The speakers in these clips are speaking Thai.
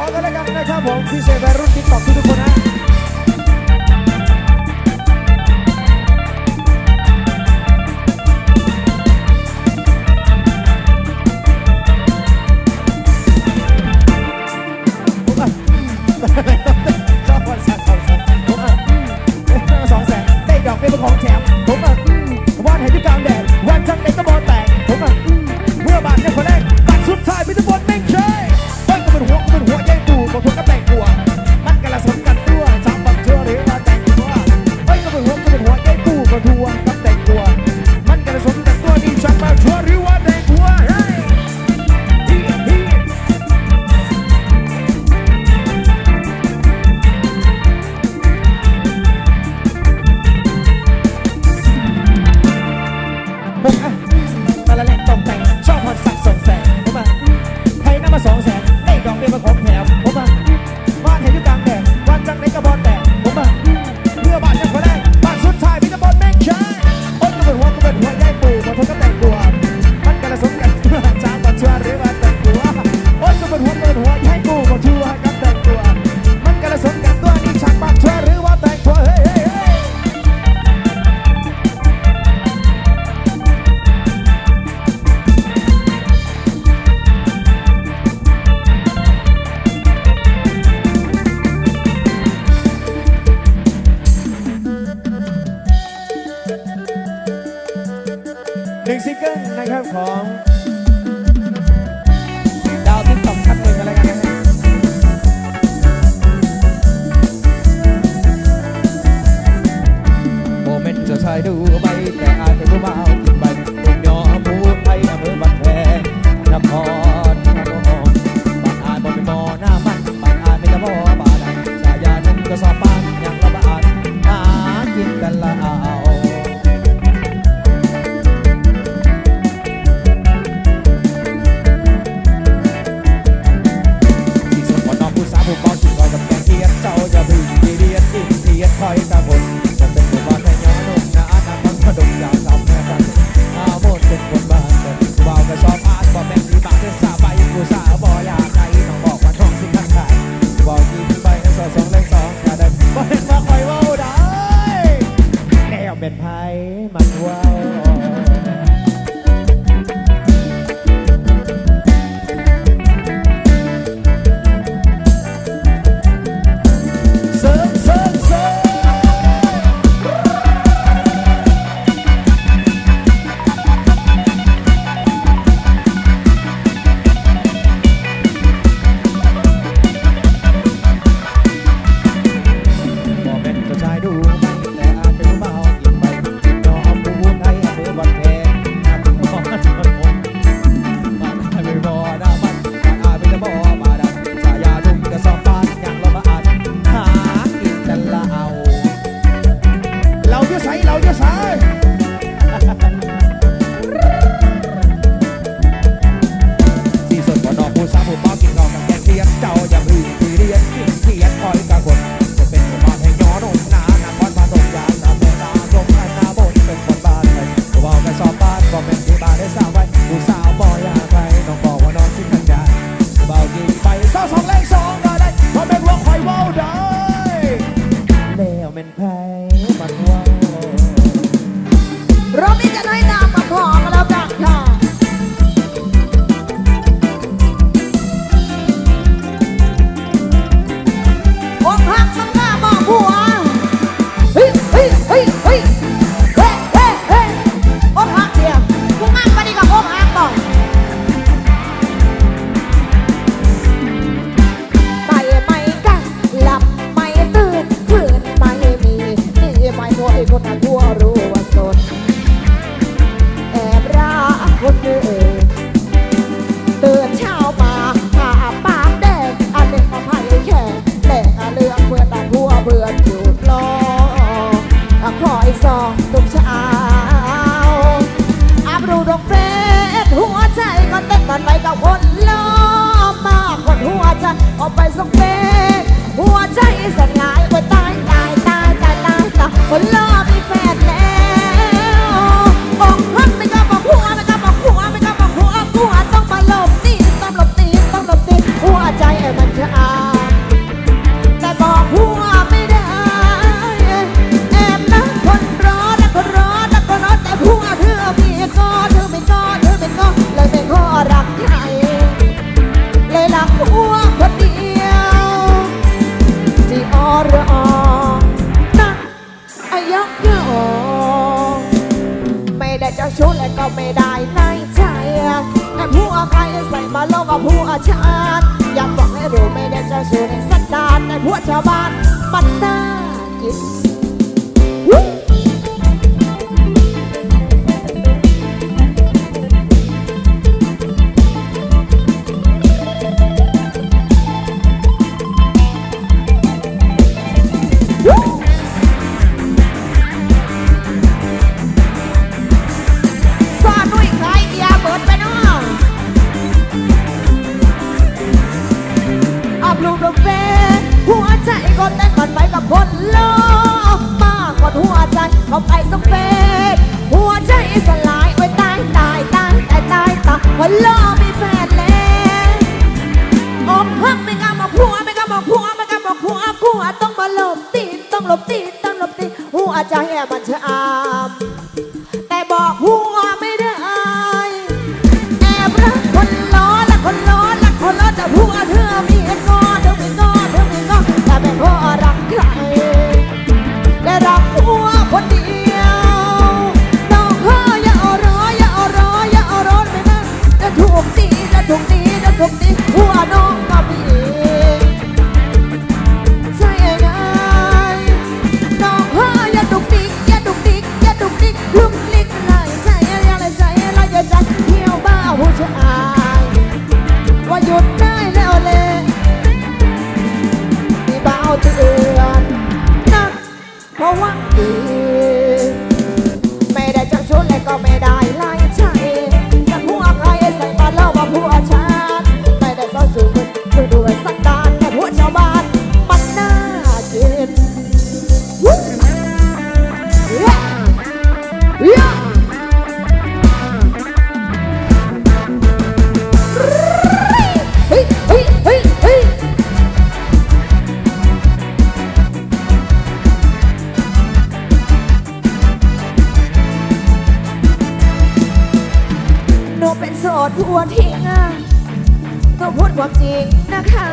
ขอกันแล้วกันนะครับผมพิเศษวัยรุ่นติ๊กต็อทุกทุกคนนะ เกิลนะครับของดาวติ๊กต็อกชั้เลยกันแล้วกันนะครัโมเมนต์จะใช้ดูไปแต่อาจจะรู้เบากินไปผมยอมพูดไปอำเภอบันแพงนำพรบานอายบนเป็นมอหน้ำมันบานอายไม่จะพอบานฉายนั้นก็สอบบ้านอย่างละบานหากินกันละอา pie. สุดสันดานในพวกชาวบ้านมันน่ากิน กับคนโลกมากกว่าหัวใจเขาไปสเปซหัวใจสลายโอ้ยตายตายตายตายตายตายคนโลกมีแฟนแล้วอกหักไม่กล้าบอกผัวไม่กล้าบอกผัวไม่กล้าบอกผัวกลัวต้องมาหลบตีนต้องหลบตีนต้องหลบตีนหัวใจแอบมันเชะอา หนูเป็นโสดผัวทิ้งอะต้องพูดความจริงนะคะ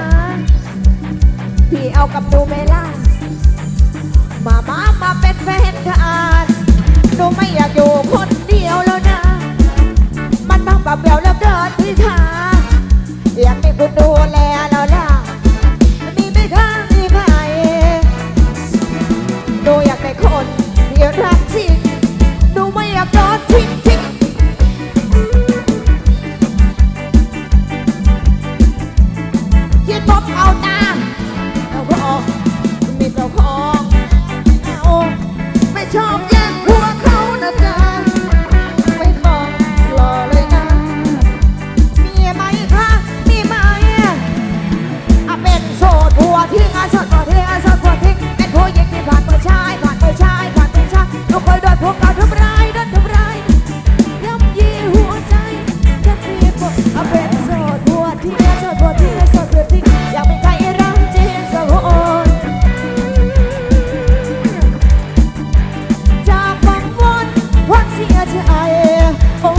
พี่เอากับหนูไม่ล่ะมามามาเป็นแฟนกันหนูไม่อยากอยู่คนเดียวแล้วนะ มันบังปะเปลี่ยวแล้วเกินที่ขาอยากมีคุณดูแลแล้วล่ะ ทิ้งอาสดหัวทิ้งอาสดหัวทิ้งเป็นผู้หญิงที่ผ่านมือชายผ่านมือชายผ่านมือชายเราเคยโดนพวกเขาทำร้ายโดนทำร้ายย่ำยีหัวใจจะมีบทอะเป็นโสดหัวทิ้งอาสดหัวทิ้งอาสดหัวทิ้งอยากเป็นใครรักจริงสักคนจากฝันวนวันเสียใจโอ้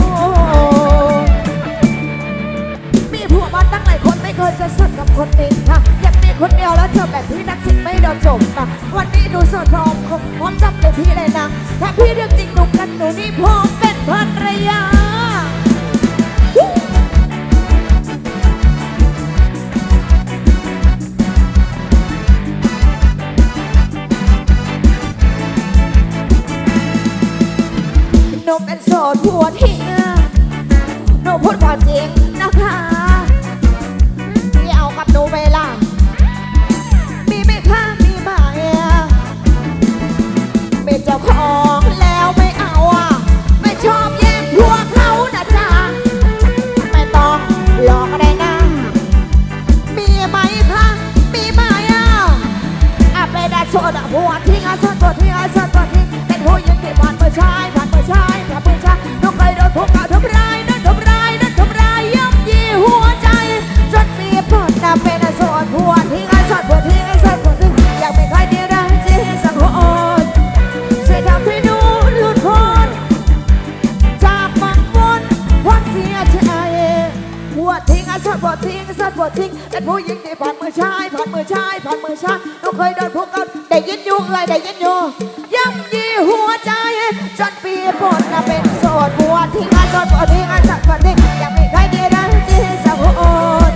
มีผัวมาตั้งหลายคนไม่เคยจะสดกับคนนี้ค่ะอยากมี คนเดียวแล้วเจอแบบพี่นักจิตไม่โดนจบนะวันนี้ดูสดพร้อมคงพร้อมจับเลยพี่เลยนะถ้าพี่เรื่องจริงหนุ่มกันหนูนี่พร้อมเป็นภรรยาหนูเป็นโสดผัวทิ้ง สัตว์บดทิ้งสัตว์บดทิ้งเป็นผู้หญิงที่ผ่านมือชายผ่านมือชายผ่านมือชายต้องเคยโดนพวกกันได้ยินอยู่เลยได้ยินอยู่ย่ำยีหัวใจ จนปีปนนะเป็นโสดบัวทิ้งอาสัตว์บดทิ้งอาสัตว์บดทิ้งยังไม่ใครด้ได้ที่สักคน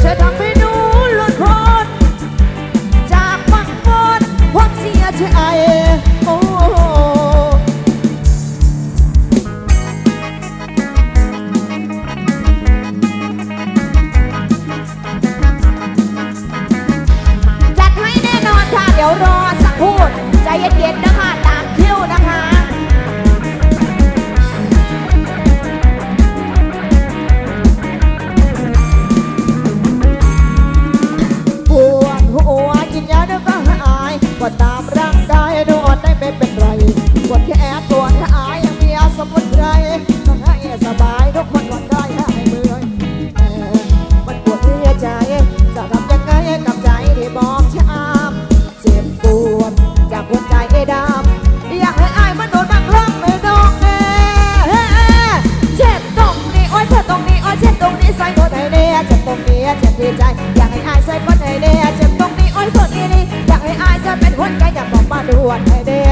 เธอทำให้หนูหลุดพ้นจากฝังบนความเสียใจ ย็นๆนะคีใจ อยากให้อายใส่คนให้แน่เจ็บตรงนี้โอ้ยคนนี้นี่อยากให้อายเธอเป็นคนแกอยากบอกมาด่วนให้แน่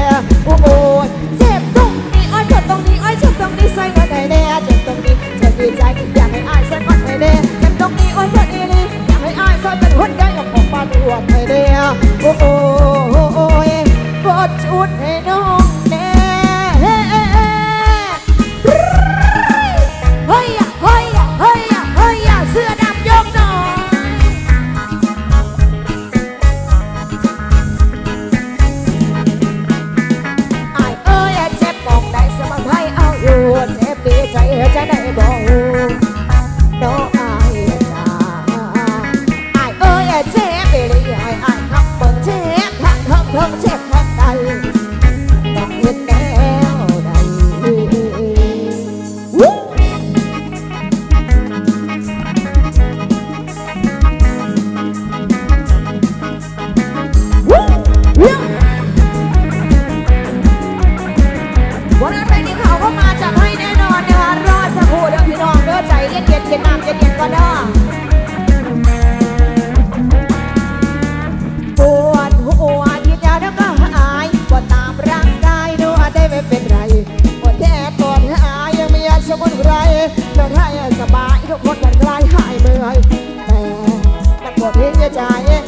ใจ